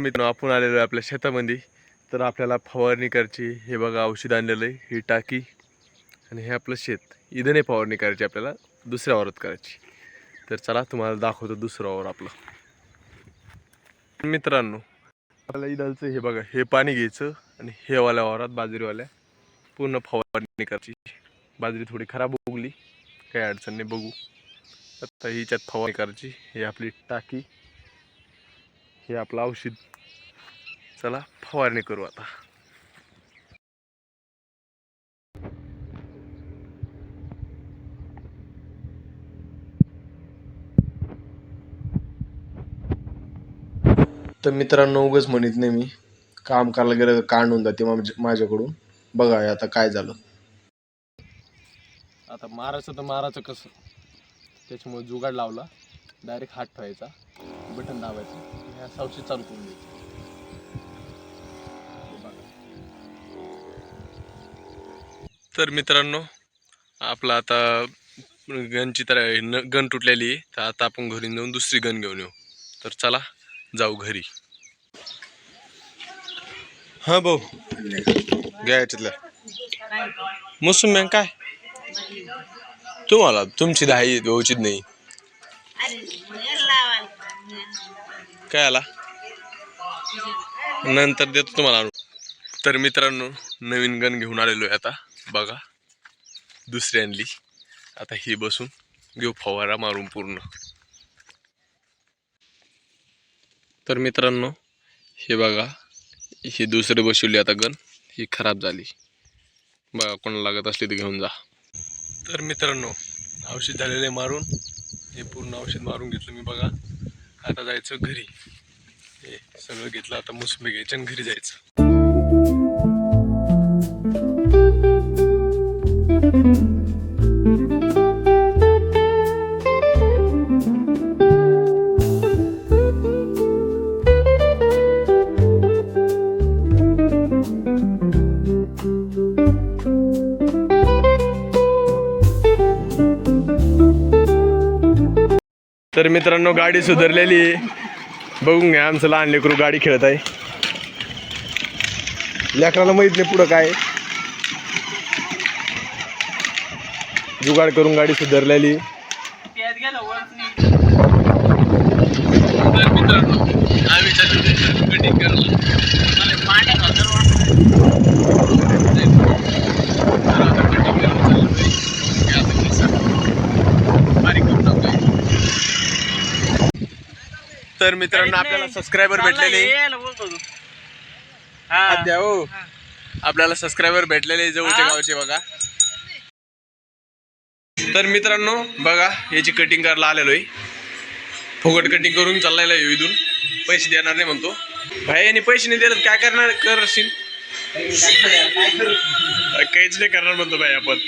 मित्रांनो आपण आलेलो आहे आपल्या शेतामध्ये. तर आपल्याला फवारणी करायची हे बघा औषध आणलेलं आहे ही टाकी आणि हे आपलं शेत. इथं नाही फवारणी करायची आपल्याला दुसऱ्या वावरात करायची. तर चला तुम्हाला दाखवतो दुसरं वावर आपलं. मित्रांनो आपल्याला इदालचं हे बघा हे पाणी घ्यायचं आणि हे वाल्या वावरात बाजरीवाल्या पूर्ण फवारणी करायची. बाजरी थोडी खराब उगली काही अडचण नाही बघू. आता हिच्यात फवारणी करायची ही आपली टाकी. हे आपलं औषध. चला फवारणी करू आता. तर मित्रांनो उगच म्हणत नाही मी. काम करायला गेलं कांड होऊन जाते माझ्या- माझ्याकडून. बघा आता काय झालं. आता मारायचं तर मारायचं कसं? त्याच्यामुळे जुगाड लावला. डायरेक्ट हात ठेवायचा. बटन दाबायचं. ह्या सावशी चालू करून द्यायची तर मित्रांनो आपला आता गनची तर न- गन तुटलेली आहे. तर आता आपण घरी जाऊन दुसरी गन घेऊन येऊ. तर चला जाऊ घरी. हा भाऊ. घ्या याच्यातल्या मोसम काय? तुम्हाला तुमची दहा भाऊचीच नाही. काय आला? नंतर देतो तुम्हाला तर मित्रांनो नवीन गन घेऊन आलेलो आहे आता. बघा दुसरी आणली. आता ही बसून घेऊ फवारा मारून पूर्ण. तर मित्रांनो हे बघा ही दुसरी बसवली आता गन ही खराब झाली. बघा कोणाला लागत असली तर घेऊन जा. तर मित्रांनो औषध झालेले मारून. हे पूर्ण औषध मारून घेतलं मी बघा. आता जायचं घरी. हे सगळं घेतलं आता मोसंबी घ्यायचं आणि घरी जायचं. तर मित्रांनो गाडी सुधारलेली आहे. बघून घ्या आमचं लहान लेकरू गाडी खेळत आहे. लेकराला माहीत नाही पुढं काय जुगाड करून गाडी सुधारलेली आहे. तर मित्रांनो आम्ही चाललो कटिंग करायला तर आता कटिंग करायला चाललोय. हे आता केस बारीक करून टाकतोय. तर मित्रांनो आपल्याला सबस्क्रायबर भेटलेले. हो. आपल्याला सबस्क्रायबर भेटलेले जवळच्या गावाचे बघा. तर मित्रांनो बघा याची कटिंग करायला आलेलो आहे. फुकट कटिंग करून चाललेला आहे इथून. पैसे देणार नाही म्हणतो. भाई यांनी पैसे नाही दिले काय करणार करशील? काहीच नाही करणार म्हणतो भाई आपण.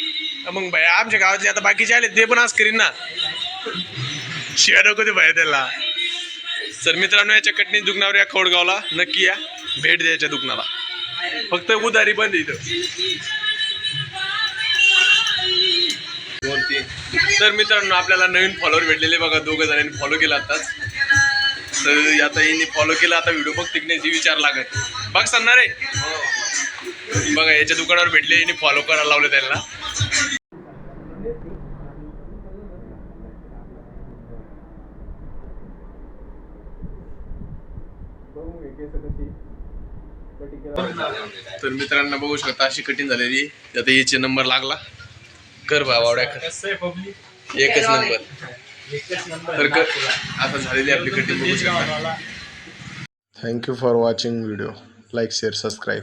मग भाई आमच्या गावातले आता बाकीचे आले ते पण आज करीन ना. शिवाय नको ते भाई त्याला. तर मित्रांनो याच्या कटणी दुखणावर या खोडगावला नक्की या. भेट द्यायच्या दुखणाला. फक्त उधारी बंद इथं तर मित्रांनो आपल्याला नवीन फॉलोअर भेटलेले बघा. दोघं जणांनी फॉलो केला आताच तर आता यांनी फॉलो केला. आता व्हिडिओ बघ तिकण्याची विचार लागत बघ सांगणार आहे बघा याच्या दुकानावर भेटले. यांनी फॉलो करायला लावले त्यांना. तर मित्रांना बघू शकता अशी कठीण झालेली आता याचे नंबर लागला. कर बावड्या एकच नंबर तर कर. आता झालेली आपली कठीण बघू शकता. Thank you for watching video like share subscribe